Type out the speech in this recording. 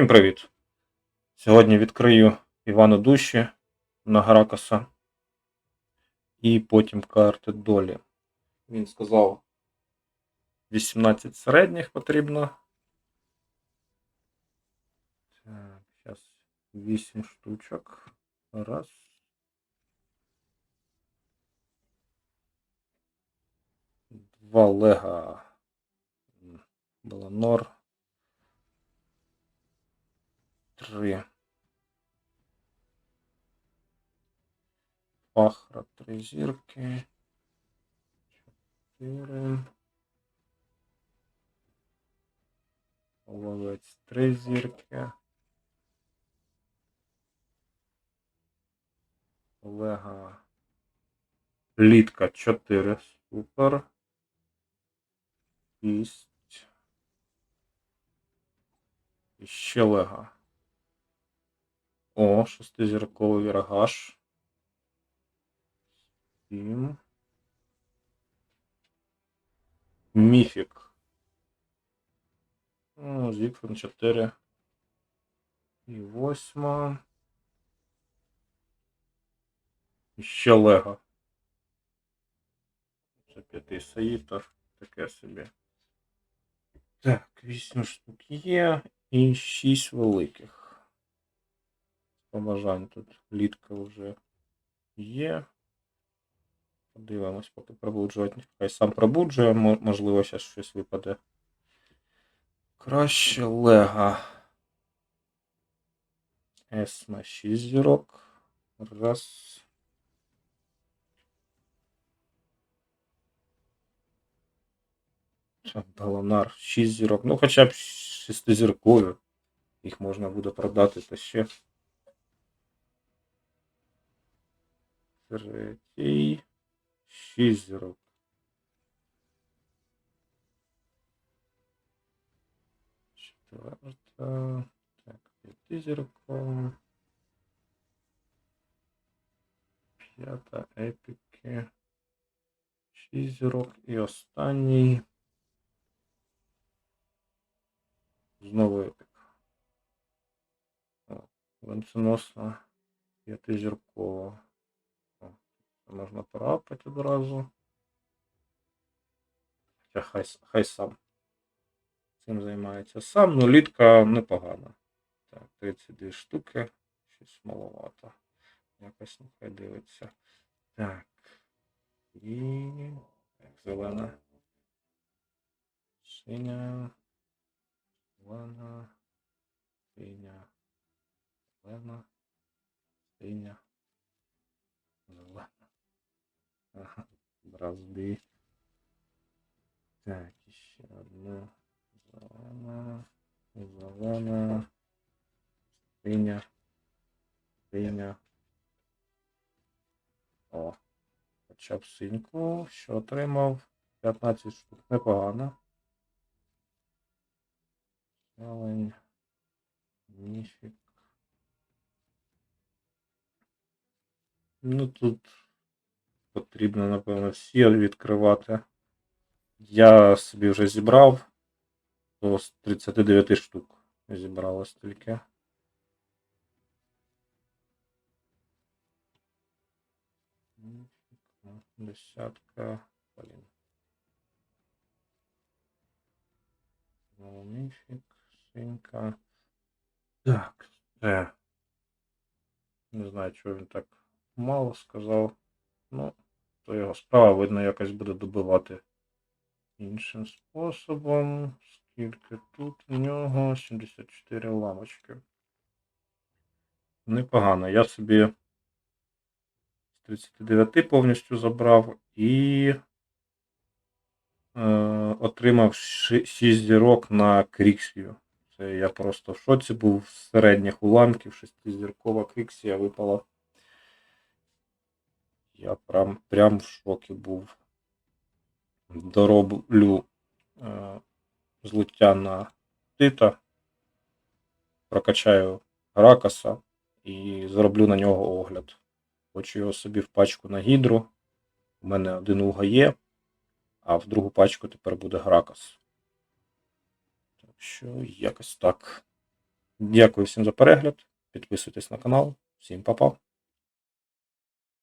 Всім привіт! Сьогодні відкрию Івана Душі на Гракаса і потім карти долі. Він сказав 18 середніх потрібно. Так, зараз 8 штучок. Раз. Два лега. Баланор. Три. Пахра три зірки. Чотири. Ловець три зірки. Олега. Літка 4. Супер. 6. І ще лега. О, шестизірковий вірагаш. Сім. Міфік. Зігфрін 4. І восьма. І ще лего. Це п'ятий саїтор. Таке собі. Так, 8 штук є і 6 великих. Побажань тут літка вже є. Подивимось, поки пробуджувати. Хай сам пробуджує, можливо, зараз щось випаде. Краще лега. Есма 6 зірок. Раз. Так, Галанар 6 зірок. Ну, хоча б шестизіркові. Їх можна буде продати та ще. Третій. 6 зірок. Четверта. Так, п'ятизіркова. П'ята епіки. 6 зірок. І останній. Знову епік. О, Венценосна п'ятизіркова. Можна порапати одразу. Хоча хай, хай сам цим займається сам, ну літка непогана. Так, 32 штуки. Щось маловато. Якось нехай дивиться. Так. І так, зелена. Синя. Зелена. Синя. Зелена. Синя. Зелена. Ага. Дві. Так, ще одну. Зелена. Зелена. Синя. Синя. О. Хоча б синьку. Що отримав? 15 штук. Непогано. Зелень. Міфік. Ну тут потрібно, напевно, всі відкривати. Я собі вже зібрав. З 39 штук зібралось тільки. Десятка. Блін. Міфік, синька. Так, це. Не знаю, чого він так мало сказав. Ну, то його справа, видно, якось буде добивати іншим способом. Скільки тут у нього? 74 ламочки. Непогано. Я собі з 39 повністю забрав і е, отримав 6 зірок на Кріксію. Це я просто в шоці був з середніх уламків, шестизіркова Кріксія випала. Я прям, прям в шокі був. Дороблю е, злиття на тита, прокачаю ракаса і зроблю на нього огляд. Хочу його собі в пачку на гідру. У мене один уга є, а в другу пачку тепер буде гракас. Так що якось так. Дякую всім за перегляд. Підписуйтесь на канал. Всім па-па.